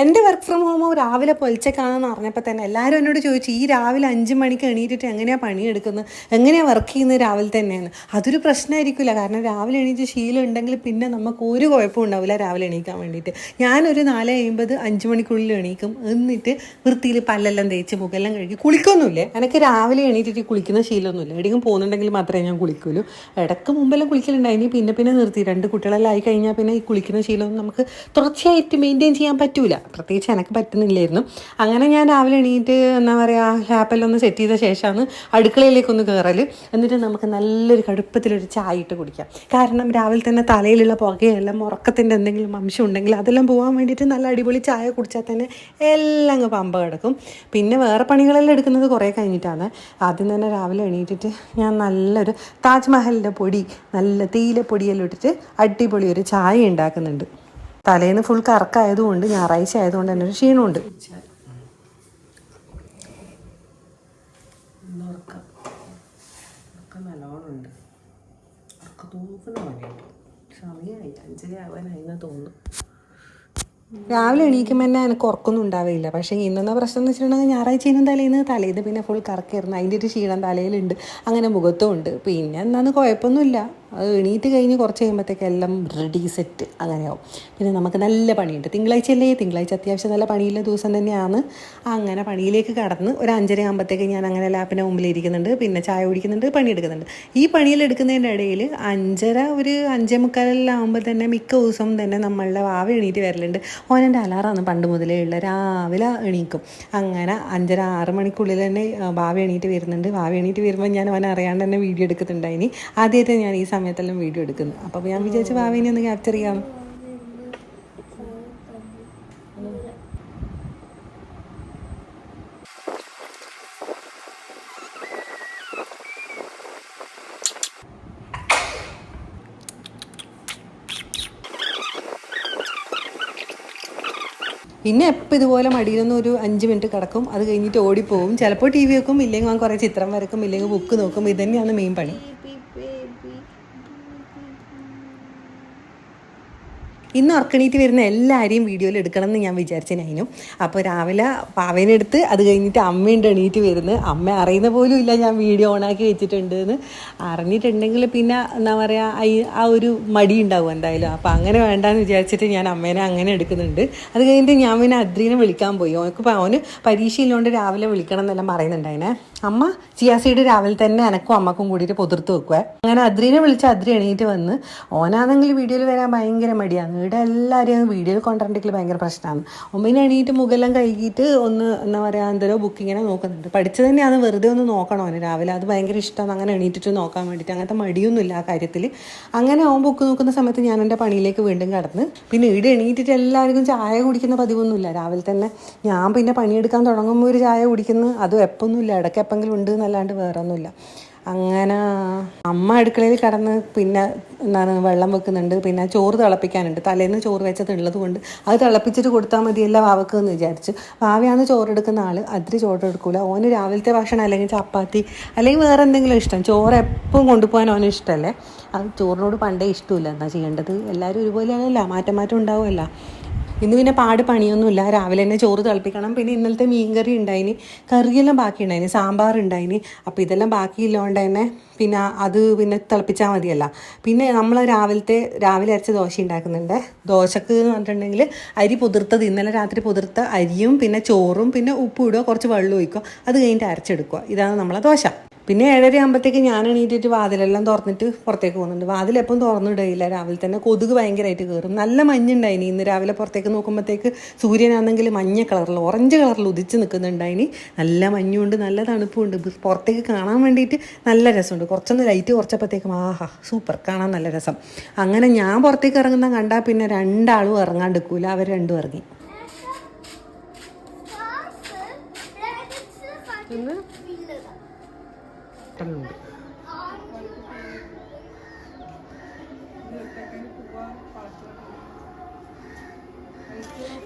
എന്റെ work from home രാവിലെ പൊലിച്ചേക്കാണെന്ന് അറിഞ്ഞപ്പോൾ തന്നെ എല്ലാവരും എന്നോട് ചോദിച്ചു ഈ രാവിലെ അഞ്ച് മണിക്ക് എണീറ്റിട്ട് എങ്ങനെയാണ് പണിയെടുക്കുന്നത് എങ്ങനെയാണ് വർക്ക് ചെയ്യുന്നത് രാവിലെ തന്നെയാണ് അതൊരു പ്രശ്നമായിരിക്കില്ല കാരണം രാവിലെ എണീറ്റ് ശീലം ഉണ്ടെങ്കിൽ പിന്നെ നമുക്ക് ഒരു കുഴപ്പവും ഉണ്ടാവില്ല രാവിലെ എണീക്കാൻ വേണ്ടിയിട്ട്. ഞാനൊരു നാല് അമ്പത് അഞ്ച് മണിക്കുള്ളിൽ എണീക്കും. എന്നിട്ട് വൃത്തിയിൽ പല്ലെല്ലാം തേച്ച് മുഖെല്ലാം കഴുകി കുളിക്കൊന്നുമില്ലേ. എനിക്ക് രാവിലെ എണീറ്റിട്ട് കുളിക്കുന്ന ശീലമൊന്നുമില്ല. എവിടെയെങ്കിലും പോകുന്നുണ്ടെങ്കിൽ മാത്രമേ ഞാൻ കുളിക്കുള്ളൂ. ഇടയ്ക്ക് മുമ്പെല്ലാം കുളിക്കലുണ്ടായിരുന്നു പിന്നെ പിന്നെ നിർത്തി. രണ്ട് കുട്ടികളെല്ലാം ആയി കഴിഞ്ഞാൽ പിന്നെ ഈ കുളിക്കുന്ന ശീലമൊന്നും നമുക്ക് തുടർച്ചയായിട്ട് മെയിന്റെയിൻ ചെയ്യാൻ പറ്റൂല. പ്രത്യേകിച്ച് എനിക്ക് പറ്റുന്നില്ലായിരുന്നു. അങ്ങനെ ഞാൻ രാവിലെ എണീറ്റ് എന്താ പറയുക ലാപ്പെല്ലാം ഒന്ന് സെറ്റ് ചെയ്ത ശേഷമാണ് അടുക്കളയിലേക്കൊന്ന് കയറൽ എന്നിട്ട് നമുക്ക് നല്ലൊരു കടുപ്പത്തിലൊരു ചായ ഇട്ട് കുടിക്കാം. കാരണം രാവിലെ തന്നെ തലയിലുള്ള പുകയെല്ലാം ഉറക്കത്തിന്റെ എന്തെങ്കിലും അംശം ഉണ്ടെങ്കിൽ അതെല്ലാം പോകാൻ വേണ്ടിയിട്ട് നല്ല അടിപൊളി ചായ കുടിച്ചാൽ തന്നെ എല്ലാം അങ്ങ് പമ്പ കിടക്കും. പിന്നെ വേറെ പണികളെല്ലാം എടുക്കുന്നത് കുറേ കഴിഞ്ഞിട്ടാണ്. ആദ്യം തന്നെ രാവിലെ എണീറ്റിട്ട് ഞാൻ നല്ലൊരു താജ്മഹലിന്റെ പൊടി നല്ല തേയില പൊടിയെല്ലാം ഇട്ടിട്ട് അടിപൊളി ഒരു ചായ ഉണ്ടാക്കുന്നുണ്ട്. തലേന്ന് ഫുൾ കറക്കായതുകൊണ്ട് ഞായറാഴ്ച ആയതുകൊണ്ട് തന്നെ ഒരു ക്ഷീണമുണ്ട്. രാവിലെ എണീക്കുമ്പോൾ തന്നെ എനിക്ക് ഉറക്കൊന്നും ഉണ്ടാവില്ല. പക്ഷേ ഇന്നെന്ന പ്രശ്നം എന്ന് വെച്ചിട്ടുണ്ടെങ്കിൽ ഞായറാഴ്ച ഇന്നും തലേന്ന് തലേന്ന് പിന്നെ ഫുൾ കറക്കായിരുന്നു. അതിന്റെ ഒരു ക്ഷീണം തലയിലുണ്ട്. അങ്ങനെ മുഖത്തും ഉണ്ട്. പിന്നെ എന്നാന്ന് കുഴപ്പമൊന്നുമില്ല. അത് എണീറ്റ് കഴിഞ്ഞ് കുറച്ച് കഴിയുമ്പോഴത്തേക്ക് എല്ലാം റെഡി സെറ്റ് അങ്ങനെയാവും. പിന്നെ നമുക്ക് നല്ല പണിയുണ്ട്. തിങ്കളാഴ്ച അല്ലേ തിങ്കളാഴ്ച അത്യാവശ്യം നല്ല പണിയുള്ള ദിവസം തന്നെയാണ്. അങ്ങനെ പണിയിലേക്ക് കടന്ന് ഒരു അഞ്ചര ആകുമ്പോഴത്തേക്ക് ഞാൻ അങ്ങനെ ലാപ്പിന്റെ മുമ്പിൽ ഇരിക്കുന്നുണ്ട്. പിന്നെ ചായ കുടിക്കുന്നുണ്ട് പണിയെടുക്കുന്നുണ്ട്. ഈ പണിയിലെടുക്കുന്നതിന്റെ ഇടയിൽ അഞ്ചര ഒരു അഞ്ചേ മുക്കാലെല്ലാം ആകുമ്പോൾ തന്നെ മിക്ക ദിവസവും തന്നെ നമ്മളുടെ വാവ എണീറ്റ് വരലുണ്ട്. ഓനെന്റെ അലാറാണ് പണ്ട് മുതലേ ഉള്ള. രാവിലെ എണീക്കും. അങ്ങനെ അഞ്ചര ആറ് മണിക്കുള്ളിൽ തന്നെ വാവ എണീറ്റ് വരുന്നുണ്ട്. വാവ എണീറ്റ് വരുമ്പോൾ ഞാൻ അവനെ അറിയാണ്ട് തന്നെ വീഡിയോ എടുക്കുന്നുണ്ടായിനി ആദ്യമായിട്ട് ഞാൻ ഈ സമയത്തെല്ലാം വീഡിയോ എടുക്കുന്നത് അപ്പോൾ ഞാൻ വിചാരിച്ചു ഭാവിനെ ഒന്ന് ക്യാപ്ചർ ചെയ്യാം. പിന്നെ എപ്പോൾ ഇതുപോലെ മടിയിലൊന്നും ഒരു അഞ്ച് മിനിറ്റ് കിടക്കും അത് കഴിഞ്ഞിട്ട് ഓടിപ്പോവും. ചിലപ്പോൾ ടി വി വെക്കും ഇല്ലെങ്കിൽ ഞാൻ കുറേ ചിത്രം വരക്കും ഇല്ലെങ്കിൽ ബുക്ക് നോക്കും. ഇത് തന്നെയാണ് മെയിൻ പണി. ഇന്ന് ഉറക്കണീറ്റ് വരുന്ന എല്ലാവരെയും വീഡിയോയിൽ എടുക്കണം എന്ന് ഞാൻ വിചാരിച്ചു വിചാരിച്ചതിനും അപ്പോൾ രാവിലെ പാവേനെടുത്ത് അത് കഴിഞ്ഞിട്ട് അമ്മയുണ്ട് എണീറ്റ് വരുന്നത്. അമ്മ അറിയുന്ന പോലും ഇല്ല ഞാൻ വീഡിയോ ഓണാക്കി വെച്ചിട്ടുണ്ട് എന്ന് അറിഞ്ഞിട്ടുണ്ടെങ്കിൽ പിന്നെ എന്താ പറയുക ആ ഒരു മടി ഉണ്ടാവും എന്തായാലും. അപ്പോൾ അങ്ങനെ വേണ്ടാന്ന് വിചാരിച്ചിട്ട് ഞാൻ അമ്മേനെ അങ്ങനെ എടുക്കുന്നുണ്ട്. അത് കഴിഞ്ഞിട്ട് ഞാൻ പിന്നെ അദ്രീനെ വിളിക്കാൻ പോയി. ഓനക്ക് അവന് പരീക്ഷയില്ലോണ്ട് രാവിലെ വിളിക്കണം എന്നെല്ലാം പറയുന്നുണ്ടായിനെ. അമ്മ ചിയാസീഡ് രാവിലെ തന്നെ എനക്കും അമ്മക്കും കൂടിയിട്ട് പൊതിർത്ത് വെക്കുക അങ്ങനെ അദ്രീനെ വിളിച്ച് അദ്രി എണീറ്റ് വന്ന് ഓനാണെങ്കിൽ വീഡിയോയിൽ വരാൻ ഭയങ്കര മടിയാണ് ഇവിടെ എല്ലാവരെയും വീഡിയോയിൽ കൊണ്ടുവരണ്ടെങ്കിൽ ഭയങ്കര പ്രശ്നമാണ് ഒമ്മിനെ എണീറ്റ് മുഖെല്ലാം കഴുകിയിട്ട് ഒന്ന് എന്താ പറയുക എന്തോ ഇങ്ങനെ നോക്കുന്നുണ്ട്. പഠിച്ചത് തന്നെയാണ് വെറുതെ ഒന്ന് നോക്കണം അവന് രാവിലെ. അത് ഭയങ്കര ഇഷ്ടമാണ് അങ്ങനെ എണീറ്റിട്ട് നോക്കാൻ വേണ്ടിയിട്ട് അങ്ങനത്തെ മടിയൊന്നുമില്ല ആ കാര്യത്തിൽ അങ്ങനെ ഓൻ ബുക്ക് നോക്കുന്ന സമയത്ത് ഞാൻ എന്റെ പണിയിലേക്ക് വീണ്ടും കടന്ന് പിന്നെ ഇവിടെ എണീറ്റിട്ട് എല്ലാവർക്കും ചായ കുടിക്കുന്ന പതിവൊന്നുമില്ല. രാവിലെ തന്നെ ഞാൻ പിന്നെ പണിയെടുക്കാൻ തുടങ്ങുമ്പോൾ ഒരു ചായ കുടിക്കുന്നു. അതും എപ്പൊന്നുമില്ല. ഇടയ്ക്ക് എപ്പെങ്കിലും ഉണ്ട് എന്നല്ലാണ്ട് വേറൊന്നുമില്ല. അങ്ങനെ അമ്മ അടുക്കളയിൽ കടന്ന് പിന്നെ എന്താണ് വെള്ളം വെക്കുന്നുണ്ട് പിന്നെ ചോറ് തിളപ്പിക്കാനുണ്ട്. തലേന്ന് ചോറ് വെച്ചത് ഉള്ളത് കൊണ്ട് അത് തിളപ്പിച്ചിട്ട് കൊടുത്താൽ മതിയല്ല വാവക്ക് എന്ന് വിചാരിച്ച്. വാവയാണ് ചോറെടുക്കുന്ന ആൾ അതിരി ചോറ് എടുക്കൂല. ഓന് രാവിലത്തെ ഭക്ഷണം അല്ലെങ്കിൽ ചപ്പാത്തി അല്ലെങ്കിൽ വേറെ എന്തെങ്കിലും ഇഷ്ടം. ചോറ് എപ്പോഴും കൊണ്ടുപോകാൻ ഓന് ഇഷ്ടമല്ലേ? അത് ചോറിനോട് പണ്ടേ ഇഷ്ടമില്ല. എന്താ ചെയ്യേണ്ടത്? എല്ലാവരും ഒരുപോലെയാണല്ലോ. മാറ്റം മാറ്റം ഉണ്ടാവുമല്ലോ. ഇന്ന് പിന്നെ പാട് പണിയൊന്നുമില്ല. രാവിലെ തന്നെ ചോറ് തിളപ്പിക്കണം. പിന്നെ ഇന്നലത്തെ മീൻകറി ഉണ്ടായിനി. കറിയെല്ലാം ബാക്കി ഉണ്ടായിനി സാമ്പാർ ഉണ്ടായിനി. അപ്പോൾ ഇതെല്ലാം ബാക്കിയില്ലോണ്ട് തന്നെ പിന്നെ അത് പിന്നെ തിളപ്പിച്ചാൽ മതിയല്ല. പിന്നെ നമ്മൾ രാവിലത്തെ രാവിലെ അരച്ച ദോശ ഉണ്ടാക്കുന്നുണ്ട്. ദോശക്ക് എന്ന് പറഞ്ഞിട്ടുണ്ടെങ്കിൽ അരി പുതിർത്തത്. ഇന്നലെ രാത്രി പുതിർത്ത അരിയും പിന്നെ ചോറും പിന്നെ ഉപ്പ് ഇടുക. കുറച്ച് വെള്ളം ഒഴിക്കുക. അത് കഴിഞ്ഞിട്ട് അരച്ചെടുക്കുക. ഇതാണ് നമ്മളെ ദോശ. പിന്നെ ഏഴര ആകുമ്പോഴത്തേക്ക് ഞാൻ എണീറ്റിട്ട് വാതിലെല്ലാം തുറന്നിട്ട് പുറത്തേക്ക് പോകുന്നുണ്ട്. വാതിൽ എപ്പം തുറന്നിടയില്ല. രാവിലെ തന്നെ കൊതുക് ഭയങ്കരമായിട്ട് കയറും നല്ല മഞ്ഞുണ്ടായിനി. ഇന്ന് രാവിലെ പുറത്തേക്ക് നോക്കുമ്പോഴത്തേക്ക് സൂര്യനാണെങ്കിൽ മഞ്ഞ കളറിൽ ഓറഞ്ച് കളറിൽ ഉദിച്ച് നിൽക്കുന്നുണ്ടായിനി. നല്ല മഞ്ഞുണ്ട് നല്ല തണുപ്പുണ്ട്. പുറത്തേക്ക് കാണാൻ വേണ്ടിയിട്ട് നല്ല രസമുണ്ട്. കുറച്ചൊന്ന് ലൈറ്റ് കുറച്ചപ്പോഴത്തേക്കും ആഹാ സൂപ്പർ കാണാൻ നല്ല രസം. അങ്ങനെ ഞാൻ പുറത്തേക്ക് ഇറങ്ങുന്ന കണ്ടാൽ പിന്നെ രണ്ടാളും ഇറങ്ങാണ്ടിരിക്കൂല അവർ രണ്ടും ഇറങ്ങി. ഹോട്ടലുണ്ട്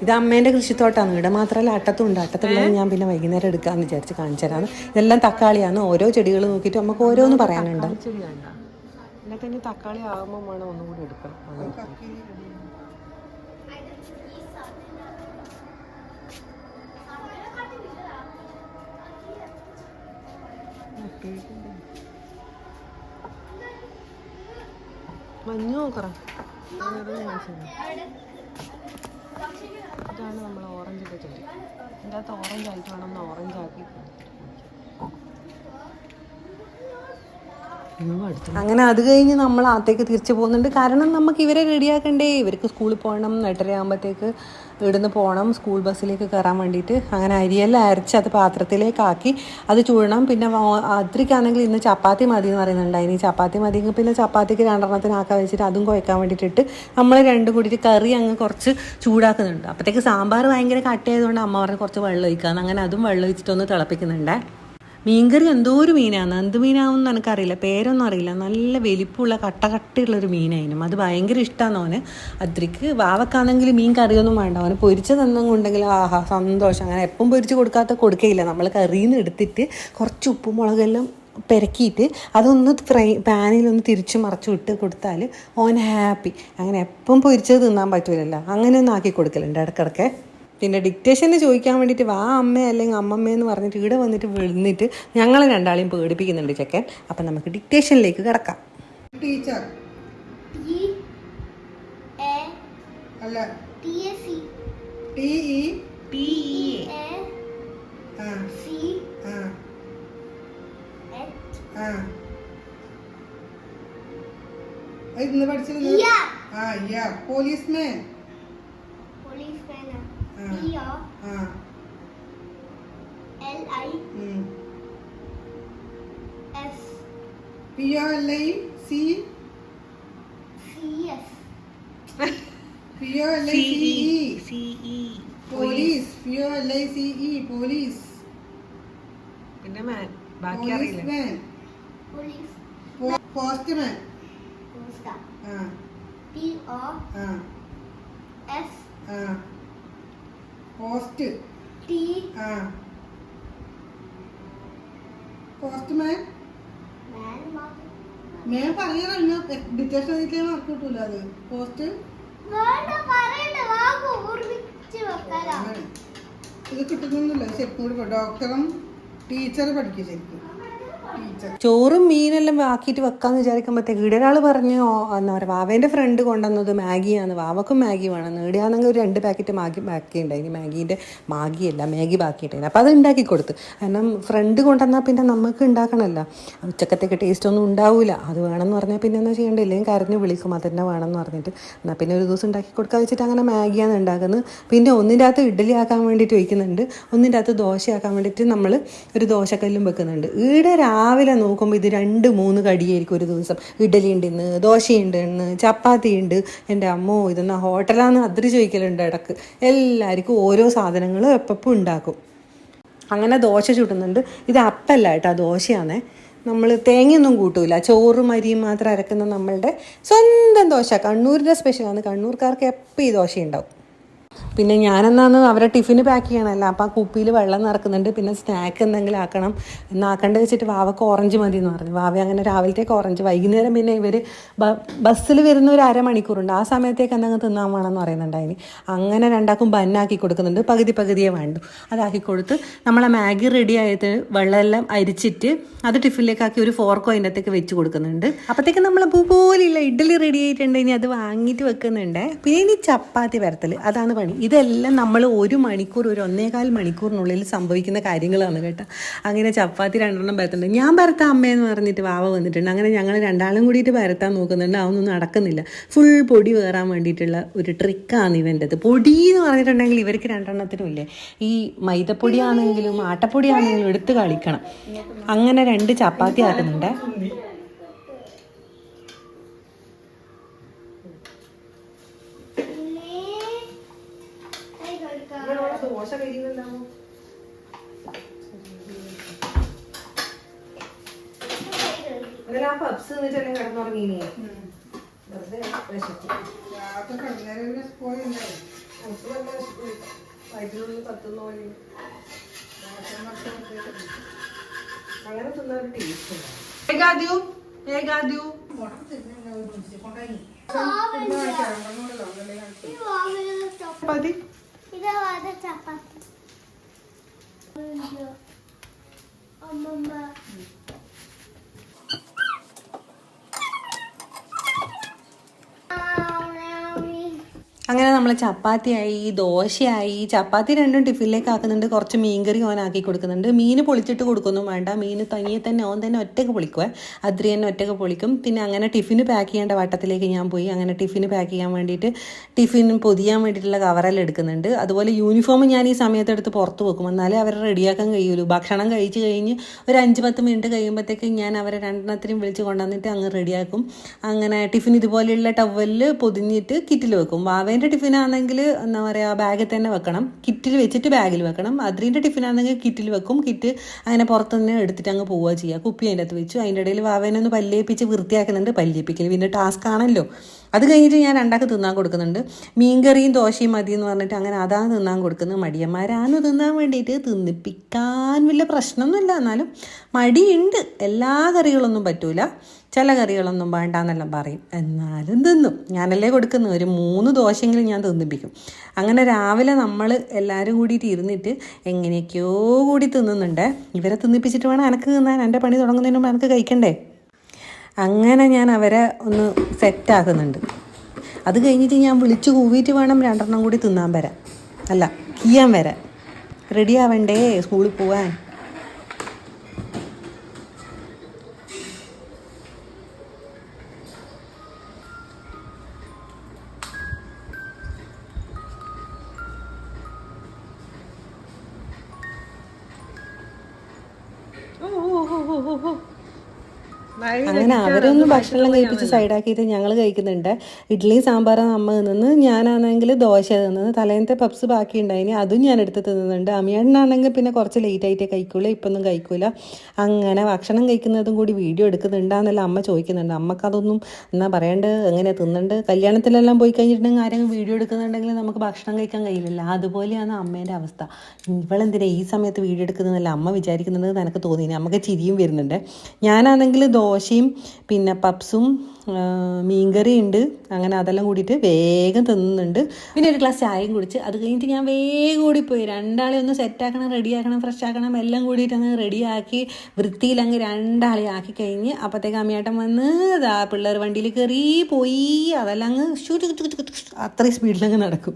ഇത് അമ്മേന്റെ കൃഷിത്തോട്ടാണ്. ഇവിടെ മാത്രമല്ല അട്ടത്തുണ്ട്. അട്ടത്തുള്ളത് ഞാൻ പിന്നെ വൈകുന്നേരം എടുക്കാമെന്ന് വിചാരിച്ച് കാണിച്ചു തരാം ഇതെല്ലാം തക്കാളിയാണ്. ഓരോ ചെടികൾ നോക്കിയിട്ട് നമുക്ക് ഓരോന്ന് പറയാനുണ്ട്? എന്നിട്ട് തക്കാളി ആകുമ്പോൾ വേണം ഒന്നും കൂടി എടുക്കാം Thank. മഞ്ഞു നോക്കറ ഇതാണ് നമ്മൾ ഓറഞ്ചിന്റെ ചെടി ഇതിന്റെ അകത്ത് ഓറഞ്ച് ആയിട്ട് വേണം ഒന്ന് ഓറഞ്ച് ആക്കി. അങ്ങനെ അത് കഴിഞ്ഞ് നമ്മൾ അകത്തേക്ക് തിരിച്ചു പോകുന്നുണ്ട്. കാരണം നമുക്ക് ഇവരെ റെഡിയാക്കണ്ടേ ഇവർക്ക് സ്കൂളിൽ പോകണം എട്ടര ആകുമ്പോഴത്തേക്ക് ഇവിടുന്ന് പോകണം സ്കൂൾ ബസ്സിലേക്ക് കയറാൻ വേണ്ടിയിട്ട്. അങ്ങനെ അരിയെല്ലാം അരച്ച് അത് പാത്രത്തിലേക്കാക്കി അത് ചൂടണം. പിന്നെ അത്രയ്ക്കാണെങ്കിൽ ഇന്ന് ചപ്പാത്തി മതി എന്ന് പറയുന്നുണ്ട് ഇനി ചപ്പാത്തി മതി പിന്നെ ചപ്പാത്തിക്ക് രണ്ടെണ്ണത്തിനാക്കാൻ വെച്ചിട്ട് അതും കുഴക്കാൻ വേണ്ടിയിട്ടിട്ട് നമ്മൾ രണ്ടും കൂടിയിട്ട് കറി അങ്ങ് കുറച്ച് ചൂടാക്കുന്നുണ്ട്. അപ്പോഴത്തേക്ക് സാമ്പാർ ഭയങ്കര കട്ടിയായതുകൊണ്ട് അമ്മ പറഞ്ഞ് കുറച്ച് വെള്ളം ഒഴിക്കാമെന്ന് അങ്ങനെ അതും വെള്ളം ഒഴിച്ചിട്ടൊന്ന് തിളപ്പിക്കുന്നുണ്ടേ. മീൻകറി എന്തോ ഒരു മീനാണ്. എന്ത് മീനാണെന്ന് എനിക്കറിയില്ല. പേരൊന്നും അറിയില്ല. നല്ല വലിപ്പമുള്ള കട്ട കട്ടിയുള്ളൊരു മീനായിരുന്നു. അത് ഭയങ്കര ഇഷ്ടമാണ് അവന്. അത്രയ്ക്ക് വാവക്കാണെങ്കിൽ മീൻ കറിയൊന്നും വേണ്ട. അവന് പൊരിച്ച തന്നെങ്കിൽ ആഹാ സന്തോഷം. അങ്ങനെ എപ്പം പൊരിച്ച് കൊടുക്കാത്ത കൊടുക്കയില്ല. നമ്മൾ കറിയിൽ നിന്ന് എടുത്തിട്ട് കുറച്ച് ഉപ്പും മുളകെല്ലാം പെരക്കിയിട്ട് അതൊന്ന് ഫ്രൈ പാനിലൊന്ന് തിരിച്ചു മറച്ചു ഇട്ട് കൊടുത്താൽ ഓൻ ഹാപ്പി. അങ്ങനെ എപ്പം പൊരിച്ചത് തിന്നാൻ പറ്റൂലല്ലോ. അങ്ങനെ ഒന്ന് ആക്കി കൊടുക്കലുണ്ട് ഇടയ്ക്കിടയ്ക്ക്. പിന്നെ ഡിക്റ്റേഷന് ചോദിക്കാൻ വേണ്ടിയിട്ട് വാ അമ്മ അല്ലെങ്കിൽ അമ്മമ്മ എന്ന് പറഞ്ഞിട്ട് ഇവിടെ വന്നിട്ട് വിളിന്നിട്ട് ഞങ്ങൾ രണ്ടാളെയും പേടിപ്പിക്കുന്നുണ്ട് ചെക്കൻ. അപ്പം നമുക്ക് ഡിക്റ്റേഷനിലേക്ക് കിടക്കാം. ടീച്ചർ T A അല്ല. T A C T E T A ആ. സി ആ. ഇന്ന് പഠിച്ചിരുന്നു. ആ യാ policeman P O I C P O C E police P O L I C E police പിന്നെ മാൻ ബാക്കി അറിയില്ല. പോസ്റ്റ്മാൻ ആ. P O ആ S. ആ. Post T. ആ. പോസ്റ്റ്മാൻ ഞാൻ പറയാനല്ല ഡിറ്റേഷൻ മാർക്ക് കിട്ടൂല അത്. പോസ്റ്റ് ഇത് കിട്ടുന്നില്ല ശരിക്കും കൂടി ഡോക്ടറും ടീച്ചർ പഠിക്കും ശരിക്കും. ചോറും മീനെല്ലാം ആക്കിയിട്ട് വെക്കാന്ന് വിചാരിക്കുമ്പോഴത്തേക്ക് ഇവിടെ ഒരാൾ പറഞ്ഞു "ഓ, എന്താ പറയുക വാവേന്റെ ഫ്രണ്ട് കൊണ്ടുവന്നത് മാഗിയാണ് വാവക്കും മാഗി വേണം നേടിയാണെങ്കിൽ ഒരു രണ്ട് പാക്കറ്റ് മാഗി ബാക്കി ഉണ്ടായിരുന്നു മാഗീന്റെ മാഗിയല്ല മാഗി ബാക്കിയിട്ടായിരുന്നു അപ്പോൾ അത് ഉണ്ടാക്കി കൊടുത്ത്. കാരണം ഫ്രണ്ട് കൊണ്ടുവന്നാൽ പിന്നെ നമുക്ക് ഉണ്ടാക്കണമല്ലോ ഉച്ചക്കത്തേക്ക് ടേസ്റ്റ് ഒന്നും ഉണ്ടാവില്ല അത് വേണമെന്ന് പറഞ്ഞാൽ പിന്നെ എന്നാ ചെയ്യേണ്ട? ഇല്ലെങ്കിൽ കരഞ്ഞ് വിളിക്കും അതന്നെ വേണമെന്ന് പറഞ്ഞിട്ട്. എന്നാൽ പിന്നെ ഒരു ദിവസം ഉണ്ടാക്കി കൊടുക്കാൻ വെച്ചിട്ട് അങ്ങനെ മാഗിയാണ് ഉണ്ടാക്കുന്നത് പിന്നെ ഒന്നിന്റെ അകത്ത് ഇഡ്ഡലി ആക്കാൻ വേണ്ടിയിട്ട് വയ്ക്കുന്നുണ്ട് ഒന്നിന്റെ അകത്ത് ദോശയാക്കാൻ വേണ്ടിയിട്ട് നമ്മൾ ഒരു ദോശക്കല്ലും വെക്കുന്നുണ്ട്. ഈടെ രാവിലെ നോക്കുമ്പോൾ ഇത് രണ്ട് മൂന്ന് കടിയായിരിക്കും ഒരു ദിവസം. ഇഡലി ഉണ്ട് ഇന്ന് ദോശയുണ്ട് ഇന്ന് ചപ്പാത്തി ഉണ്ട് എന്റെ അമ്മോ ഇതെന്നാ ഹോട്ടലാന്ന് അതിരി ചോദിക്കലുണ്ട് ഇടയ്ക്ക്. എല്ലാവർക്കും ഓരോ സാധനങ്ങളും എപ്പോഴും ഉണ്ടാക്കും. അങ്ങനെ ദോശ ചുടുന്നുണ്ട്. ഇത് അപ്പല്ല കേട്ടോ ദോശയാണേ. നമ്മൾ തേങ്ങയൊന്നും കൂട്ടൂല. ചോറും അരിയും മാത്രം അരക്കുന്ന നമ്മളുടെ സ്വന്തം ദോശ. കണ്ണൂരിന്റെ സ്പെഷ്യലാണ് കണ്ണൂർക്കാർക്ക് എപ്പോൾ ഈ ദോശ ഉണ്ടാവും? പിന്നെ ഞാനെന്നാന്ന് അവരെ ടിഫിന് പാക്ക് ചെയ്യണമല്ലോ അപ്പോൾ ആ കുപ്പിയിൽ വെള്ളം നിറക്കുന്നുണ്ട്. പിന്നെ സ്നാക്ക് എന്തെങ്കിലും ആക്കണം. എന്നാക്കണ്ട വെച്ചിട്ട് വാവക്ക് ഓറഞ്ച് മതി എന്ന് പറഞ്ഞു. വാവ അങ്ങനെ രാവിലത്തേക്ക് ഓറഞ്ച് വൈകുന്നേരം പിന്നെ ഇവർ ബസ്സിൽ വരുന്ന ഒരു അരമണിക്കൂറുണ്ട്. ആ സമയത്തേക്ക് എന്തെങ്കിലും തിന്നാൻ വേണമെന്ന് പറയുന്നുണ്ടായിന്. അങ്ങനെ രണ്ടാക്കും ബന്നാക്കി കൊടുക്കുന്നുണ്ട്. പകുതി പകുതിയെ വേണ്ടു. അതാക്കി കൊടുത്ത് നമ്മളെ മാഗി റെഡി ആയത് വെള്ളമെല്ലാം അരിച്ചിട്ട് അത് ടിഫിനിലേക്കാക്കി ഒരു ഫോർക്കോ അതിനകത്തേക്ക് വെച്ച് കൊടുക്കുന്നുണ്ട്. അപ്പോഴത്തേക്ക് നമ്മൾ പൂ പോലില്ല. ഇഡ്ഡലി റെഡി ആയിട്ടുണ്ട്. ഇനി അത് വാങ്ങിയിട്ട് വെക്കുന്നുണ്ട്. പിന്നെ ഇനി ചപ്പാത്തി വരത്തൽ അതാണ് പണി ഇതെല്ലാം നമ്മൾ ഒരു മണിക്കൂർ ഒരു ഒന്നേകാൽ മണിക്കൂറിനുള്ളിൽ സംഭവിക്കുന്ന കാര്യങ്ങളാണ് കേട്ടോ. അങ്ങനെ ചപ്പാത്തി രണ്ടെണ്ണം പരത്തുന്നുണ്ട് ഞാൻ പരത്താം അമ്മയെന്ന് പറഞ്ഞിട്ട് വാവ വന്നിട്ടുണ്ട്. അങ്ങനെ ഞങ്ങൾ രണ്ടാളും കൂടിയിട്ട് പരത്താൻ നോക്കുന്നുണ്ട്. അതൊന്നും നടക്കുന്നില്ല. ഫുൾ പൊടി വേറാൻ വേണ്ടിയിട്ടുള്ള ഒരു ട്രിക്കാണ് ഇവന്റെത്. പൊടി എന്ന് പറഞ്ഞിട്ടുണ്ടെങ്കിൽ ഇവർക്ക് രണ്ടെണ്ണത്തിനും ഇല്ലേ? ഈ മൈദപ്പൊടിയാണെങ്കിലും ആട്ടപ്പൊടിയാണെങ്കിലും ആട്ടപ്പൊടി എടുത്ത് കളിക്കണം. അങ്ങനെ രണ്ട് ചപ്പാത്തി ആക്കുന്നുണ്ട്. അങ്ങനെ ആ പബ്സ് എന്നിട്ടെല്ലാം കിടന്നുറങ്ങിയേ വെറുതെ വിശക്കും വയറ്റിനുള്ളിൽ കത്തുന്ന പോലെ അങ്ങനെ തിന്ന ഒരു ടേസ്റ്റ് ചപ്പാത്തി. ചപ്പാത്തി? ഇത് അമ്മമ്മ നമ്മൾ ചപ്പാത്തിയായി ദോശയായി ചപ്പാത്തി രണ്ടും ടിഫിനിലേക്ക് ആക്കുന്നുണ്ട്. കുറച്ച് മീൻകറി ഓൻ ആക്കി കൊടുക്കുന്നുണ്ട്. മീൻ പൊളിച്ചിട്ട് കൊടുക്കൊന്നും വേണ്ട. മീൻ തനിയെ തന്നെ ഓൻ തന്നെ ഒറ്റയ്ക്ക് പൊളിക്കുക അദ്രി തന്നെ ഒറ്റയ്ക്ക് പൊളിക്കും. പിന്നെ അങ്ങനെ ടിഫിന് പാക്ക് ചെയ്യേണ്ട വട്ടത്തിലേക്ക് ഞാൻ പോയി. അങ്ങനെ ടിഫിന് പാക്ക് ചെയ്യാൻ വേണ്ടിയിട്ട് ടിഫിൻ പൊതിയാൻ വേണ്ടിയിട്ടുള്ള കവറെല്ലാം എടുക്കുന്നുണ്ട്. അതുപോലെ യൂണിഫോം ഞാൻ ഈ സമയത്തെടുത്ത് പുറത്ത് വെക്കും. എന്നാലേ അവരെ റെഡിയാക്കാൻ കഴിയുള്ളൂ. ഭക്ഷണം കഴിച്ച് കഴിഞ്ഞ് ഒരു അഞ്ച് പത്ത് മിനിറ്റ് കഴിയുമ്പോഴത്തേക്ക് ഞാൻ അവരെ രണ്ടെണ്ണത്തിനും വിളിച്ച് കൊണ്ടുവന്നിട്ട് അങ്ങ് റെഡിയാക്കും. അങ്ങനെ ടിഫിൻ ഇതുപോലെയുള്ള ടവലിൽ പൊതിഞ്ഞിട്ട് കിറ്റിൽ വെക്കും. വാവേന്റെ ടിഫിനാണെങ്കിൽ എന്താ പറയുക ബാഗിൽ തന്നെ വെക്കണം. കിറ്റിൽ വെച്ചിട്ട് ബാഗിൽ വെക്കണം. അതിന്റെ ടിഫിനാണെങ്കിൽ കിറ്റിൽ വെക്കും. കിറ്റ് അങ്ങനെ പുറത്തുനിന്ന് എടുത്തിട്ട് അങ്ങ് പോവുക ചെയ്യുക. കുപ്പി അതിന്റെ അകത്ത് വെച്ചു. അതിന്റെ ഇടയിൽ വാവേനെ ഒന്ന് പല്ലേപ്പിച്ച് വൃത്തിയാക്കുന്നുണ്ട്. പല്ലേപ്പിക്കൽ പിന്നെ ടാസ്ക് ആണല്ലോ. അത് കഴിഞ്ഞിട്ട് ഞാൻ രണ്ടാൾക്ക് തിന്നാൻ കൊടുക്കുന്നുണ്ട്. മീൻകറിയും ദോശയും മതി എന്ന് പറഞ്ഞിട്ട് അങ്ങനെ അതാണ് തിന്നാൻ കൊടുക്കുന്നത്. മടിയന്മാരാണ് തിന്നാൻ വേണ്ടിയിട്ട് തിന്നിപ്പിക്കാൻ വലിയ പ്രശ്നമൊന്നുമില്ല. എന്നാലും മടിയുണ്ട്. എല്ലാ കറികളൊന്നും പറ്റൂല. ചില കറികളൊന്നും വേണ്ടാന്നെല്ലാം പറയും. എന്നാലും തിന്നും. ഞാനല്ലേ കൊടുക്കുന്നു ഒരു മൂന്ന് ദോശയെങ്കിലും ഞാൻ തിന്നിപ്പിക്കും. അങ്ങനെ രാവിലെ നമ്മൾ എല്ലാവരും കൂടിയിട്ട് ഇരുന്നിട്ട് എങ്ങനെയൊക്കെയോ കൂടി തിന്നുന്നുണ്ട്. ഇവരെ തിന്നിപ്പിച്ചിട്ട് വേണം എനക്ക് തിന്നാൻ. എന്റെ പണി തുടങ്ങുന്നതിന് മുമ്പ് എനിക്ക് കഴിക്കണ്ടേ? അങ്ങനെ ഞാൻ അവരെ ഒന്ന് സെറ്റാക്കുന്നുണ്ട് അത് കഴിഞ്ഞിട്ട് ഞാൻ വിളിച്ചു കൂവിയിട്ട് വേണം രണ്ടെണ്ണം കൂടി തിന്നാൻ വരാൻ. അല്ല കീയാൻ വരാൻ. റെഡി ആവണ്ടേ? സ്കൂളിൽ പോവാൻ? oh. അങ്ങനെ അവരൊന്നും ഭക്ഷണം കഴിപ്പിച്ച് സൈഡാക്കിയിട്ട് ഞങ്ങൾ കഴിക്കുന്നുണ്ട്. ഇഡ്ഡലി സാമ്പാർ അമ്മ തിന്നുന്നു. ഞാനാണെങ്കിൽ ദോശ തിന്നത് തലേന്നത്തെ പപ്സ് ബാക്കി ഉണ്ടായിനി അതും ഞാൻ എടുത്ത് തിന്നുന്നുണ്ട്. അമ്മയണ്ണാണെങ്കിൽ പിന്നെ കുറച്ച് ലേറ്റ് ആയിട്ടേ കഴിക്കൂല ഇപ്പൊന്നും കഴിക്കൂല. അങ്ങനെ ഭക്ഷണം കഴിക്കുന്നതും കൂടി വീഡിയോ എടുക്കുന്നുണ്ടാന്നല്ല അമ്മ ചോദിക്കുന്നുണ്ട്. അമ്മയ്ക്ക് അതൊന്നും എന്നാ പറയണ്ട്? എങ്ങനെ തിന്നുണ്ട്? കല്യാണത്തിലെല്ലാം പോയി കഴിഞ്ഞിട്ടുണ്ടെങ്കിൽ ആരെങ്കിലും വീഡിയോ എടുക്കുന്നുണ്ടെങ്കിൽ നമുക്ക് ഭക്ഷണം കഴിക്കാൻ കഴിയില്ല അതുപോലെയാണ് അമ്മേന്റെ അവസ്ഥ. ഇവളെന്തിനാ ഈ സമയത്ത് വീഡിയോ എടുക്കുന്നതല്ല? അമ്മ വിചാരിക്കുന്നത് എനിക്ക് തോന്നി നമുക്ക് ചിരിയും വരുന്നുണ്ട്. ഞാനാണെങ്കിൽ ദോശയും പിന്നെ പപ്സും മീൻകറി ഉണ്ട് അങ്ങനെ അതെല്ലാം കൂടിയിട്ട് വേഗം തിന്നുന്നുണ്ട്. പിന്നെ ഒരു ഗ്ലാസ് ചായയും കുടിച്ച് അത് കഴിഞ്ഞിട്ട് ഞാൻ വേഗം കൂടി പോയി രണ്ടാളെ ഒന്ന് സെറ്റാക്കണം റെഡിയാക്കണം ഫ്രഷ് ആക്കണം എല്ലാം കൂടിയിട്ട് അങ്ങ് റെഡിയാക്കി വൃത്തിയിൽ അങ്ങ് രണ്ടാളെ ആക്കി കഴിഞ്ഞ് അപ്പോഴത്തേക്ക് അമ്മയാട്ടം വന്ന് ദാ പിള്ളേർ വണ്ടിയിൽ കയറി പോയി. അതെല്ലാം അങ്ങ് അത്രയും സ്പീഡിലങ്ങ് നടക്കും.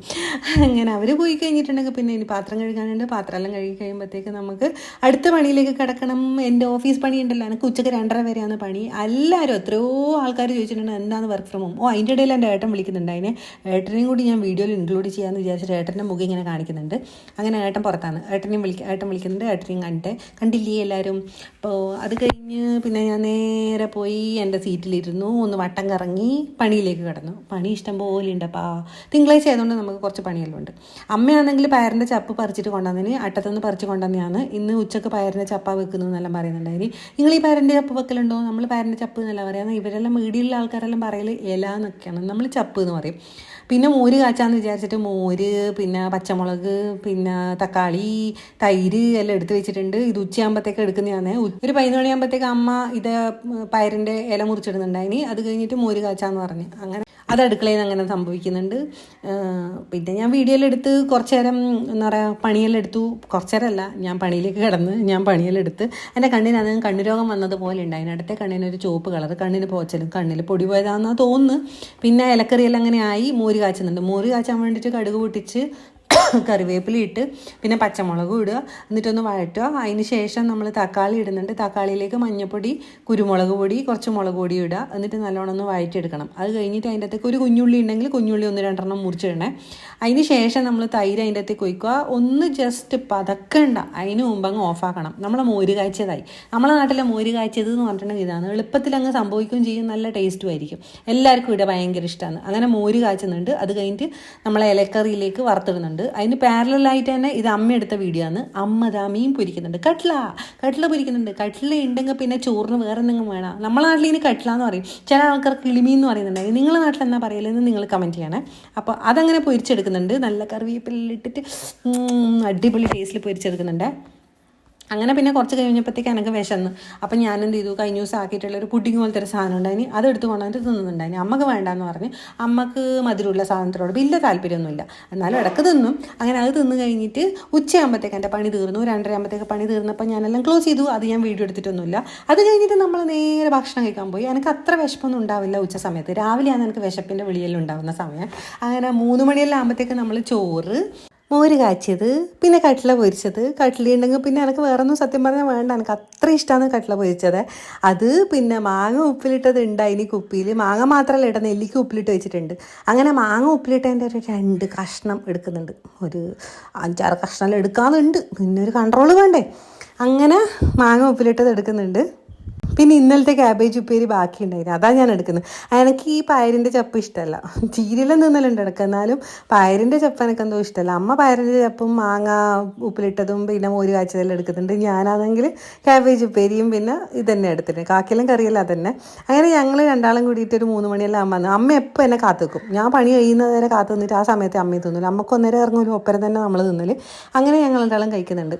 അങ്ങനെ അവർ പോയി കഴിഞ്ഞിട്ടുണ്ടെങ്കിൽ പിന്നെ ഇനി പാത്രം കഴുകാനുണ്ട്. പാത്രം എല്ലാം കഴുകി കഴിയുമ്പോഴത്തേക്ക് നമുക്ക് അടുത്ത പണിയിലേക്ക് കിടക്കണം. എന്റെ ഓഫീസ് പണി ഉണ്ടല്ലോ എനിക്ക് ഉച്ചയ്ക്ക് രണ്ടര വരെയാണ് പണി. എല്ലാവരും എത്രയോ ആൾക്കാർ ചോദിച്ചിട്ടുണ്ട് എന്താണ് വർക്ക് ഫ്രം ഹോം ഓ അതിന്റെ ഇടയിൽ എന്റെ ഏട്ടൻ വിളിക്കുന്നുണ്ട്. അതിനെ ഏട്ടനെയും കൂടി ഞാൻ വീഡിയോയിൽ ഇൻക്ലൂഡ് ചെയ്യാമെന്ന് വിചാരിച്ചിട്ട് ഏട്ടന്റെ മുഖം ഇങ്ങനെ കാണിക്കുന്നുണ്ട്. അങ്ങനെ ഏട്ടൻ പുറത്താണ്. ഏട്ടനെയും വിളിക്ക ഏട്ടൻ വിളിക്കുന്നുണ്ട് ഏട്ടനെയും കണ്ടിട്ട്. കണ്ടില്ലേ എല്ലാവരും അപ്പോൾ അത് കഴിഞ്ഞ് പിന്നെ ഞാൻ നേരെ പോയി എന്റെ സീറ്റിലിരുന്നു. ഒന്ന് വട്ടം കറങ്ങി പണിയിലേക്ക് കിടന്നു. പണി ഇഷ്ടം പോലെ ഉണ്ടപ്പാ. തിങ്കളാഴ്ച ആയതുകൊണ്ട് നമുക്ക് കുറച്ച് പണിയെല്ലാം ഉണ്ട്. അമ്മയാണെങ്കിൽ പയറിന്റെ ചപ്പ് പറിച്ചിട്ട് കൊണ്ടുവന്നതിന് അട്ടത്തുനിന്ന് പറിച്ച് കൊണ്ടുവന്നെയാണ് ഇന്ന് ഉച്ചയ്ക്ക് പയറിന്റെ ചപ്പ വെക്കുന്നു എന്നെല്ലാം പറയുന്നുണ്ടായിരുന്നു നിങ്ങൾ ഈ പയറിന്റെ ചപ്പ് വെക്കലുണ്ടോ? നമ്മൾ പയറിന്റെ ചപ്പ് എന്നല്ല പറയുന്നത് ഇവരെല്ലാം മീഡിയയിലുള്ള ആൾക്കാരെല്ലാം പറയൽ ഇല എന്നൊക്കെയാണ്. നമ്മൾ ചപ്പ് എന്ന് പറയും. പിന്നെ മോര് കാച്ചാന്ന് വിചാരിച്ചിട്ട് മോര് പിന്നെ പച്ചമുളക് പിന്നെ തക്കാളി തൈര് എല്ലാം എടുത്ത് വെച്ചിട്ടുണ്ട്. ഇത് ഉച്ചയാകുമ്പോഴത്തേക്ക് എടുക്കുന്നതാണ്. ഒരു പതിനൊന്ന് മണിയാകുമ്പോഴത്തേക്ക് അമ്മ ഇത് പയറിന്റെ ഇല മുറിച്ചിടുന്നുണ്ടായിനി. അത് കഴിഞ്ഞിട്ട് മോര് കാച്ചാന്ന് പറഞ്ഞ്. അങ്ങനെ അത് അടുക്കളയിൽ അങ്ങനെ സംഭവിക്കുന്നുണ്ട്. പിന്നെ ഞാൻ വീഡിയോയിലെടുത്ത് കുറച്ച് നേരം എന്താ പറയുക പണിയെല്ലാം എടുത്തു. കുറച്ച് നേരമല്ല ഞാൻ പണിയിലേക്ക് കിടന്ന് ഞാൻ പണിയെല്ലാം എടുത്ത്. എന്റെ കണ്ണിന് കണ്ണു കണ്ണുരോഗം വന്നതുപോലെ ഉണ്ട് അതിനടുത്തെ കണ്ണിന് ഒരു ചുവപ്പ് കളർ കണ്ണിന് പോച്ചലും കണ്ണിൽ പൊടി പോയതാണെന്നാണ് തോന്നുന്നു. പിന്നെ ഇലക്കറിയെല്ലാം അങ്ങനെ ആയി. മോര് കാച്ചുന്നുണ്ട്. മോര് കാച്ചാൻ വേണ്ടിയിട്ട് കടുക് പൊട്ടിച്ച് കറിവേപ്പില ഇട്ട് പിന്നെ പച്ചമുളകും ഇടുക. എന്നിട്ടൊന്ന് വഴറ്റുക. അതിന് ശേഷം നമ്മൾ തക്കാളി ഇടുന്നുണ്ട്. തക്കാളിയിലേക്ക് മഞ്ഞൾപ്പൊടി കുരുമുളക് പൊടി കുറച്ച് മുളക് പൊടി ഇടുക. എന്നിട്ട് നല്ലോണം ഒന്ന് വഴറ്റിയെടുക്കണം. അത് കഴിഞ്ഞിട്ട് അതിന്റെ അകത്തേക്ക് ഒരു കുഞ്ഞുള്ളി ഉണ്ടെങ്കിൽ കുഞ്ഞുള്ളി ഒന്ന് രണ്ടെണ്ണം മുറിച്ചിടണേ. അതിന് ശേഷം നമ്മൾ തൈര് അതിന്റെ അകത്തേക്ക് ഒഴിക്കുക. ഒന്ന് ജസ്റ്റ് പതക്കണ്ട. അതിന് മുമ്പ് അങ്ങ് ഓഫാക്കണം നമ്മളെ മോര് കാഴ്ചതായി നമ്മളെ നാട്ടിലെ മോര് കാഴ്ചത് എന്ന് പറഞ്ഞിട്ടുണ്ടെങ്കിൽ ഇതാണ്. എളുപ്പത്തിൽ അങ്ങ് സംഭവിക്കുകയും ചെയ്യും. നല്ല ടേസ്റ്റും ആയിരിക്കും. എല്ലാവർക്കും ഇവിടെ ഭയങ്കര ഇഷ്ടമാണ് അങ്ങനെ മോര് കാച്ചുന്നുണ്ട്. അത് കഴിഞ്ഞിട്ട് നമ്മളെ ഇലക്കറിയിലേക്ക് വറുത്തിടുന്നുണ്ട്. അതിന് പാരലായിട്ട് തന്നെ ഇത് അമ്മ എടുത്ത വീഡിയോ ആണ്. അമ്മ ദാ മീൻ പൊരിക്കുന്നുണ്ട്. കട്ട്ല കട്ട്ല പൊരിക്കുന്നുണ്ട്. കട്ട്ല ഉണ്ടെങ്കിൽ പിന്നെ ചോറിന് വേറെ എന്തെങ്കിലും വേണം. നമ്മളെ നാട്ടിൽ ഇനി കട്ട്ല എന്ന് പറയും. ചില ആൾക്കാർ കിളിമീൻ എന്ന് പറയുന്നുണ്ട്. നിങ്ങളുടെ നാട്ടിൽ എന്നാ പറയലെന്ന് നിങ്ങൾ കമന്റ് ചെയ്യണേ. അപ്പോൾ അതങ്ങനെ പൊരിച്ചെടുക്കുന്നുണ്ട്. നല്ല കറിവേപ്പിലിട്ടിട്ട് അടിപൊളി ടേസ്റ്റിൽ പൊരിച്ചെടുക്കുന്നുണ്ട്. അങ്ങനെ പിന്നെ കുറച്ച് കഴിഞ്ഞപ്പോഴത്തേക്ക് എനിക്ക് വിശന്നു. അപ്പം ഞാൻ എന്ത് ചെയ്തു? കഴിഞ്ഞ ദിവസം ആക്കിയിട്ടുള്ള ഒരു പുഡിങ് പോലത്തെ ഒരു സാധനം ഉണ്ടായിന്. അതെടുത്ത് കൊണ്ടുവന്നിട്ട് തിന്നുന്നുണ്ടായിന്. അമ്മയ്ക്ക് വേണ്ടാന്ന് പറഞ്ഞ് അമ്മയ്ക്ക് മധുരമുള്ള സാധനത്തിനോട് വലിയ താല്പര്യമൊന്നുമില്ല. എന്നാലും ഇടയ്ക്ക് തിന്നും. അങ്ങനെ അത് തിന്ന് കഴിഞ്ഞിട്ട് ഉച്ചയാകുമ്പോഴത്തേക്ക് എന്റെ പണി തീർന്നു. രണ്ടര ആകുമ്പോഴത്തേക്ക് പണി തീർന്നപ്പോൾ ഞാനെല്ലാം ക്ലോസ് ചെയ്തു. അത് ഞാൻ വീഡിയോ എടുത്തിട്ടൊന്നുമില്ല. അത് കഴിഞ്ഞിട്ട് നമ്മൾ നേരെ ഭക്ഷണം കഴിക്കാൻ പോയി. എനിക്ക് അത്ര വിശപ്പൊന്നും ഉണ്ടാവില്ല ഉച്ച സമയത്ത്. രാവിലെയാണ് എനിക്ക് വിശപ്പിന്റെ വിളിയെല്ലാം ഉണ്ടാകുന്ന സമയം. അങ്ങനെ മൂന്ന് മണിയെല്ലാം ആകുമ്പോഴത്തേക്ക് നമ്മൾ ചോറ് മോര് കാച്ചിയത് പിന്നെ കട്ട്ല പൊരിച്ചത്. കട്ട്ലി ഉണ്ടെങ്കിൽ പിന്നെ എനിക്ക് വേറെ ഒന്നും സത്യം പറഞ്ഞാൽ വേണ്ട. എനിക്ക് അത്ര ഇഷ്ടമാണ് കട്ട്ല പൊരിച്ചത്. അത് പിന്നെ മാങ്ങ ഉപ്പിലിട്ടത് ഉണ്ടായിനി കുപ്പിയിൽ മാങ്ങ മാത്രമല്ല ഇട നെല്ലിക്ക് ഉപ്പിലിട്ട് വെച്ചിട്ടുണ്ട്. അങ്ങനെ മാങ്ങ ഉപ്പിലിട്ടതിന്റെ ഒരു രണ്ട് കഷ്ണം എടുക്കുന്നുണ്ട്. ഒരു അഞ്ചാറ് കഷ്ണം എടുക്കാമെന്നുണ്ട് പിന്നെ ഒരു കൺട്രോൾ വേണ്ടേ? അങ്ങനെ മാങ്ങ ഉപ്പിലിട്ടത് എടുക്കുന്നുണ്ട്. പിന്നെ ഇന്നലത്തെ ക്യാബേജ് ഉപ്പേരി ബാക്കി ഉണ്ടായിരുന്നു അതാണ് ഞാൻ എടുക്കുന്നത്. എനിക്ക് ഈ പയറിന്റെ ചപ്പ് ഇഷ്ടമല്ല ചീരയിലും നിന്നലുണ്ട് എടുക്കുക എന്നാലും പയറിന്റെ ചപ്പ് എനിക്ക് എന്തോ ഇഷ്ടമല്ല അമ്മ പയറിന്റെ ചപ്പും മാങ്ങ ഉപ്പിലിട്ടതും പിന്നെ മോര് കാച്ചതെല്ലാം എടുക്കുന്നുണ്ട്. ഞാനാണെങ്കിൽ ക്യാബേജ് ഉപ്പേരിയും പിന്നെ ഇതന്നെ എടുത്തിട്ടുണ്ട് കാക്കിലും കറിയെല്ലാം അതന്നെ അങ്ങനെ ഞങ്ങൾ രണ്ടാളും കൂടിയിട്ട് ഒരു മൂന്ന് മണിയെല്ലാം അമ്മ വന്നു അമ്മ എപ്പോൾ എന്നെ കാത്തു ഞാൻ പണി കഴിയുന്നത് കാത്തു നിന്നിട്ട് ആ സമയത്ത് അമ്മയെ തിന്നില്ല അമ്മയ്ക്ക് ഒന്നേരം ഇറങ്ങൂലും ഒപ്പരം തന്നെ നമ്മൾ തിന്നൽ. അങ്ങനെ ഞങ്ങൾ രണ്ടാളും കഴിക്കുന്നുണ്ട്.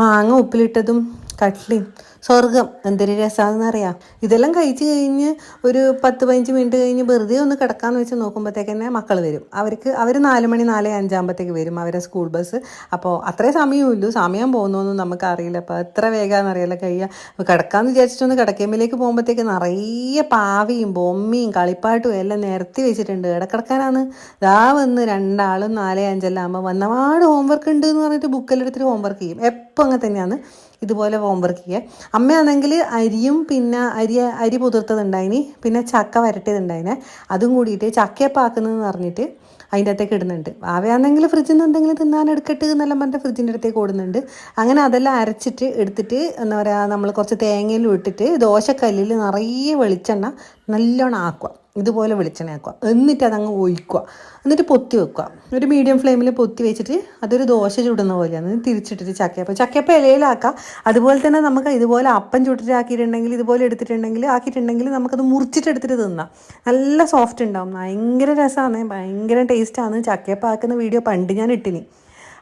മാങ്ങ ഉപ്പിലിട്ടതും കട്ട്ലിയും സ്വർഗം എന്തൊരു രസമാണെന്ന് അറിയാം ഇതെല്ലാം കഴിച്ച് കഴിഞ്ഞ് ഒരു പത്ത് പതിനഞ്ച് മിനിറ്റ് കഴിഞ്ഞ് വെറുതെ ഒന്ന് കിടക്കാന്ന് വെച്ച് നോക്കുമ്പോഴത്തേക്ക് തന്നെ മക്കൾ വരും. അവർക്ക് അവർ നാല് മണി നാല് അഞ്ചാകുമ്പോഴത്തേക്ക് വരും. അവരെ സ്കൂൾ ബസ്. അപ്പോൾ അത്രേ സമയമില്ല സമയം പോകുന്നൊന്നും നമുക്ക് അറിയില്ല അപ്പോൾ എത്ര വേഗമെന്ന് അറിയില്ല കഴിയുക കിടക്കാന്ന് വിചാരിച്ചിട്ടൊന്ന് കിടക്കേമ്പിലേക്ക് പോകുമ്പോഴത്തേക്ക് നിറയെ പാവിയും ബൊമ്മയും കളിപ്പാട്ടും എല്ലാം നിരത്തി വെച്ചിട്ടുണ്ട്. ഇടക്കിടക്കാനാണ് ദാ വന്ന് രണ്ടാളും നാലേ അഞ്ചെല്ലാം ആകുമ്പോൾ വന്നപാട് ഹോംവർക്ക് ഉണ്ട് എന്ന് പറഞ്ഞിട്ട് ബുക്കെല്ലാം എടുത്തിട്ട് ഹോംവർക്ക് ചെയ്യും. എപ്പോൾ അങ്ങനെ തന്നെയാണ്. ഇതുപോലെ ചെയ്യുക. അമ്മയാണെങ്കിൽ അരിയും പിന്നെ അരി അരി പുതിർത്തതുണ്ടായിനി പിന്നെ ചക്ക വരട്ടിയതുണ്ടായിനെ. അതും കൂടിയിട്ട് ചക്കയപ്പാക്കുന്നതെന്ന് പറഞ്ഞിട്ട് അതിന്റെ അകത്തേക്ക് ഇടുന്നുണ്ട്. ആവയാണെങ്കിൽ ഫ്രിഡ്ജിൽ നിന്ന് എന്തെങ്കിലും തിന്നാൻ എടുക്കട്ട് എന്നെല്ലാം പറഞ്ഞിട്ട് ഫ്രിഡ്ജിന്റെ അടുത്തേക്ക് ഓടുന്നുണ്ട്. അങ്ങനെ അതെല്ലാം അരച്ചിട്ട് എടുത്തിട്ട് എന്താ പറയുക നമ്മൾ കുറച്ച് തേങ്ങയിലും ഇട്ടിട്ട് ദോശക്കല്ലിൽ നിറയെ വെളിച്ചെണ്ണ നല്ലോണം ആക്കുക. ഇതുപോലെ വെളിച്ചെണ്ണ ആക്കുക എന്നിട്ട് അതങ്ങ് ഒഴിക്കുക. എന്നിട്ട് പൊത്തി വെക്കുക. ഒരു മീഡിയം ഫ്ലെയിമിൽ പൊത്തി വെച്ചിട്ട് അതൊരു ദോശ ചുടുന്ന പോലെയാണ്. തിരിച്ചിട്ടിട്ട് ചക്കയപ്പം. ചക്കയപ്പം ഇലയിലാക്കാം. അതുപോലെ തന്നെ നമുക്ക് ഇതുപോലെ അപ്പം ചുട്ടിട്ട് ആക്കിയിട്ടുണ്ടെങ്കിൽ ഇതുപോലെ എടുത്തിട്ടുണ്ടെങ്കിൽ ആക്കിയിട്ടുണ്ടെങ്കിൽ നമുക്കത് മുറിച്ചിട്ടെടുത്തിട്ട് തിന്നാം. നല്ല സോഫ്റ്റ് ഉണ്ടാവും. ഭയങ്കര രസമാണ് ഭയങ്കര ടേസ്റ്റാണ് ചക്കയപ്പം ആക്കുന്ന വീഡിയോ പണ്ട് ഞാൻ ഇട്ടിനി.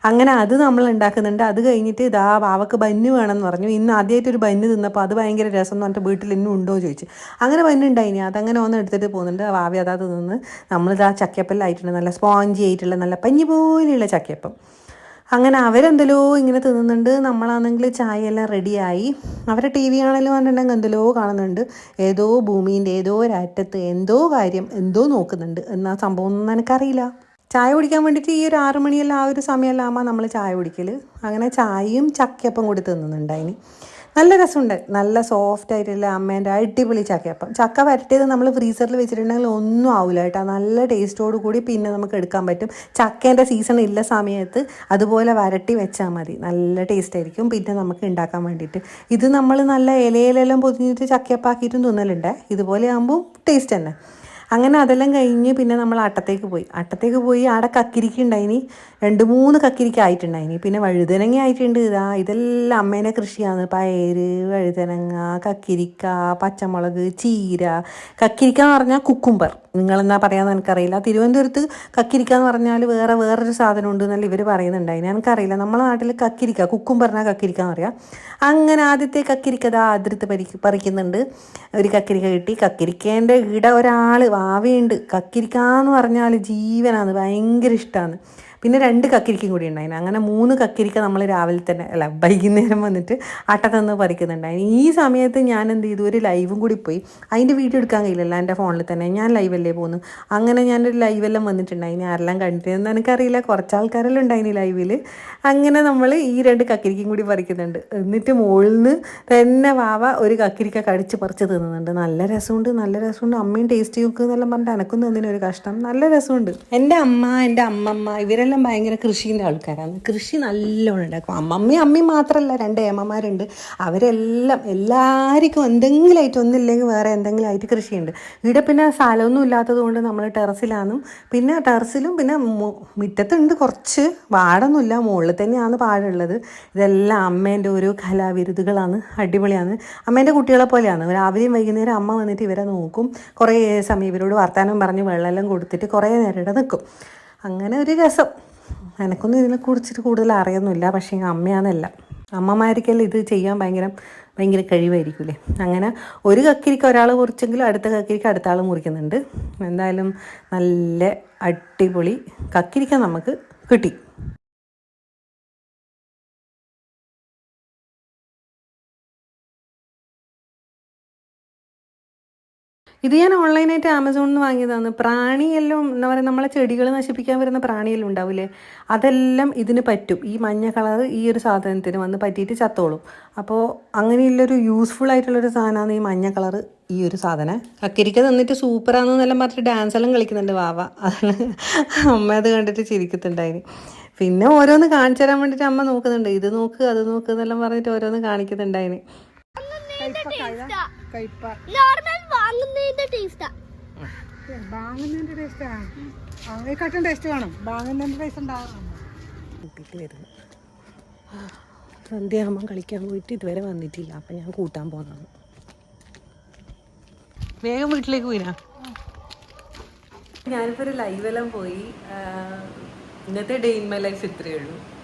അങ്ങനെ അത് നമ്മൾ ഉണ്ടാക്കുന്നുണ്ട്. അത് കഴിഞ്ഞിട്ട് ഇതാ വാവക്ക് ബന്ന് വേണമെന്ന് പറഞ്ഞു. ഇന്ന് ആദ്യമായിട്ട് ഒരു ബന്ന് തിന്നപ്പോൾ അത് ഭയങ്കര രസം എന്ന് പറഞ്ഞിട്ട് വീട്ടിൽ ഇന്നും ഉണ്ടോ ചോദിച്ചു. അങ്ങനെ ബന്ന് ഉണ്ടായിനി. അതങ്ങനെ ഒന്ന് എടുത്തിട്ട് പോകുന്നുണ്ട്. വാവി അതാ തിന്ന് നമ്മളിതാ ചക്കപ്പല്ലായിട്ടുണ്ട് നല്ല സ്പോഞ്ചി ആയിട്ടുള്ള നല്ല പഞ്ഞി പോലെയുള്ള ചക്കയപ്പം. അങ്ങനെ അവരെന്തെല്ലോ ഇങ്ങനെ തിന്നുന്നുണ്ട്. നമ്മളാണെങ്കിൽ ചായയെല്ലാം റെഡിയായി. അവരെ ടി വി ആണെങ്കിലും പറഞ്ഞിട്ടുണ്ടെങ്കിൽ എന്തെല്ലോ കാണുന്നുണ്ട്. ഏതോ ഭൂമീന്റെ ഏതോ ഒരറ്റത്ത് എന്തോ കാര്യം എന്തോ നോക്കുന്നുണ്ട്. എന്നാ സംഭവം ഒന്നും എനിക്കറിയില്ല. ചായ കുടിക്കാൻ വേണ്ടിയിട്ട് ഈ ഒരു ആറ് മണിയെല്ലാം ആ ഒരു സമയമെല്ലാം നമ്മൾ ചായ കുടിക്കൽ അങ്ങനെ ചായയും ചക്കയപ്പം കൂടി തിന്നുന്നുണ്ടായിനി നല്ല രസമുണ്ട്. നല്ല സോഫ്റ്റ് ആയിട്ടുള്ള അമ്മേന്റെ അടിപൊളി ചക്കയപ്പം. ചക്ക വരട്ടിയത് നമ്മൾ ഫ്രീസറിൽ വെച്ചിട്ടുണ്ടെങ്കിൽ ഒന്നും ആവില്ല കേട്ടോ. നല്ല ടേസ്റ്റോട് കൂടി പിന്നെ നമുക്ക് എടുക്കാൻ പറ്റും. ചക്കേന്റെ സീസൺ ഇല്ല സമയത്ത് അതുപോലെ വരട്ടി വെച്ചാൽ മതി. നല്ല ടേസ്റ്റ് ആയിരിക്കും. പിന്നെ നമുക്ക് ഉണ്ടാക്കാൻ വേണ്ടിയിട്ട്. ഇത് നമ്മൾ നല്ല ഇലയിലെല്ലാം പൊതിഞ്ഞിട്ട് ചക്കയപ്പാക്കിയിട്ടും തിന്നലുണ്ട്. ഇതുപോലെ ആകുമ്പോൾ ടേസ്റ്റ് തന്നെ. അങ്ങനെ അതെല്ലാം കഴിഞ്ഞ് പിന്നെ നമ്മൾ അട്ടത്തേക്ക് പോയി. അട്ടത്തേക്ക് പോയി ആടെ കക്കിരിക്ക ഉണ്ടായിനി. രണ്ട് മൂന്ന് കക്കിരിക്ക ആയിട്ടുണ്ടായിനി. പിന്നെ വഴുതനങ്ങ ആയിട്ടുണ്ട്. ഇതാ ഇതെല്ലാം അമ്മേനെ കൃഷിയാണ്. പയര് വഴുതനങ്ങ കക്കിരിക്ക പച്ചമുളക് ചീര. കക്കിരിക്ക എന്ന് പറഞ്ഞാൽ കുക്കുംബർ. നിങ്ങളെന്നാ പറയാന്ന് എനിക്കറിയില്ല. തിരുവനന്തപുരത്ത് കക്കിരിക്ക എന്ന് പറഞ്ഞാൽ വേറെ വേറൊരു സാധനം ഉണ്ട് എന്നല്ല ഇവർ പറയുന്നുണ്ടായിന്. എനിക്കറിയില്ല. നമ്മളെ നാട്ടിൽ കക്കിരിക്ക കുക്കുംബറിനാ കക്കിരിക്ക എന്ന് പറയാം. അങ്ങനെ ആദ്യത്തെ കക്കിരിക്ക അതിർത്ത് പരി പറിക്കുന്നുണ്ട്. ഒരു കക്കിരിക്ക കിട്ടി. കക്കിരിക്കേന്റെ ഇട ഒരാൾ വാവയുണ്ട് കക്കിരിക്കാന്ന് പറഞ്ഞാൽ ജീവനാണ്. ഭയങ്കര ഇഷ്ടമാണ് പിന്നെ രണ്ട് കക്കിരിക്കും കൂടി ഉണ്ടായിന്. അങ്ങനെ മൂന്ന് കക്കിരിക്ക നമ്മൾ രാവിലെ തന്നെ അല്ല വൈകുന്നേരം വന്നിട്ട് അട്ടത്തന്ന് പറിക്കുന്നുണ്ടായിന്. ഈ സമയത്ത് ഞാൻ എന്ത് ചെയ്തു? ഒരു ലൈവും കൂടി പോയി. അതിന്റെ വീഡിയോ എടുക്കാൻ കഴിയില്ലല്ലോ എന്റെ ഫോണിൽ തന്നെ. ഞാൻ ലൈവല്ലേ പോകുന്നു അങ്ങനെ ഞാനൊരു ലൈവെല്ലാം വന്നിട്ടുണ്ടായിന്. ആരെല്ലാം കണ്ടിരുന്നു എനിക്കറിയില്ല. കുറച്ച് ആൾക്കാരെല്ലാം ഉണ്ടായിന് ലൈവിൽ അങ്ങനെ നമ്മൾ ഈ രണ്ട് കക്കിരിക്കും കൂടി പറിക്കുന്നുണ്ട്. എന്നിട്ട് മുകളിൽ നിന്ന് തന്നെ വാവ ഒരു കക്കിരിക്ക കടിച്ച് പറിച്ച് തിന്നുന്നുണ്ട്. നല്ല രസമുണ്ട് നല്ല രസമുണ്ട്. അമ്മയും ടേസ്റ്റ് നോക്കുക എന്നെല്ലാം പറഞ്ഞിട്ട് എനക്കും തന്നിന് ഒരു കഷ്ടം നല്ല രസമുണ്ട്. എന്റെ അമ്മ എന്റെ അമ്മമ്മ ഇവരെല്ലാം ഭയങ്കര കൃഷീന്റെ ആൾക്കാരാണ്. കൃഷി നല്ലോണം ഉണ്ടാക്കും. അമ്മമ്മയും അമ്മയും മാത്രമല്ല രണ്ട് ഏമ്മമാരുണ്ട്. അവരെല്ലാം എല്ലാവർക്കും എന്തെങ്കിലും ആയിട്ട് ഒന്നില്ലെങ്കിൽ വേറെ എന്തെങ്കിലും ആയിട്ട് കൃഷിയുണ്ട്. ഇവിടെ പിന്നെ സ്ഥലമൊന്നും ഇല്ലാത്തത് കൊണ്ട് നമ്മൾ ടെറസിലാണ് പിന്നെ ടെറസിലും പിന്നെ മുറ്റത്തുണ്ട് കുറച്ച് പാടൊന്നുമില്ല മുകളിൽ തന്നെയാണ് പാടുള്ളത്. ഇതെല്ലാം അമ്മേന്റെ ഓരോ കലാവിരുതുകളാണ് അടിപൊളിയാണ്. അമ്മേന്റെ കുട്ടികളെ പോലെയാണ്. രാവിലെയും വൈകുന്നേരം അമ്മ വന്നിട്ട് ഇവരെ നോക്കും. കുറേ സമയം ഇവരോട് വർത്തമാനം പറഞ്ഞ് വെള്ളമെല്ലാം കൊടുത്തിട്ട് കുറേ നേരം ഇവിടെ നിൽക്കും അങ്ങനെ ഒരു രസം. എനക്കൊന്നും ഇതിനെ കുറിച്ചിട്ട് കൂടുതൽ അറിയൊന്നുമില്ല. പക്ഷേ അമ്മയാണെന്നല്ല അമ്മമാർക്കെല്ലാം ഇത് ചെയ്യാൻ ഭയങ്കര ഭയങ്കര കഴിവായിരിക്കൂലേ. അങ്ങനെ ഒരു കക്കിരിക്ക് ഒരാൾ മുറിച്ചെങ്കിലും അടുത്ത കക്കിരിക്ക് അടുത്ത ആൾ മുറിക്കുന്നുണ്ട്. എന്തായാലും നല്ല അടിപൊളി കക്കിരിക്ക നമുക്ക് കിട്ടി. ഇത് ഞാൻ ഓൺലൈനായിട്ട് ആമസോണിൽ നിന്ന് വാങ്ങിയതാണ്. പ്രാണിയെല്ലാം എന്താ പറയുക നമ്മളെ ചെടികൾ നശിപ്പിക്കാൻ വരുന്ന പ്രാണിയെല്ലാം ഉണ്ടാവില്ലേ? അതെല്ലാം ഇതിന് പറ്റും. ഈ മഞ്ഞ കളർ ഈ ഒരു സാധനത്തിന് വന്ന് പറ്റിയിട്ട് ചത്തോളും. അപ്പോൾ അങ്ങനെയുള്ളൊരു യൂസ്ഫുൾ ആയിട്ടുള്ളൊരു സാധനമാണ് ഈ മഞ്ഞ കളർ ഈ ഒരു സാധനം. കക്കിരിക്ക തന്നിട്ട് സൂപ്പറാണെന്നെല്ലാം പറഞ്ഞിട്ട് ഡാൻസ് എല്ലാം കളിക്കുന്നുണ്ട് വാവ. അതാണ് അമ്മ അത് കണ്ടിട്ട് ചിരിക്കുന്നുണ്ടായിന്. പിന്നെ ഓരോന്ന് കാണിച്ചു തരാൻ വേണ്ടിയിട്ട് അമ്മ നോക്കുന്നുണ്ട്. ഇത് നോക്ക് അത് നോക്ക് എന്നെല്ലാം പറഞ്ഞിട്ട് ഓരോന്ന് കാണിക്കുന്നുണ്ടായിന്. കയ്പ നോർമൽ വാങ്ങുന്നതിന്റെ ടേസ്റ്റാ വാങ്ങുന്നതിന്റെ ടേസ്റ്റാ ടേസ്റ്റ് ഉണ്ടാവാറുണ്ട് സന്ധ്യാകുമ്പം കളിക്കാൻ പോയിട്ട് ഇതുവരെ വന്നിട്ടില്ല. അപ്പം ഞാൻ കൂട്ടാൻ പോകുന്നതാണ് വേഗം വീട്ടിലേക്ക് പോയിനാ? ഞാനിപ്പോൾ ഒരു ലൈവെല്ലാം പോയി. ഇന്നത്തെ ഡേ ഇൻ മൈ ലൈഫ് ഇത്രയേ ഉള്ളൂ.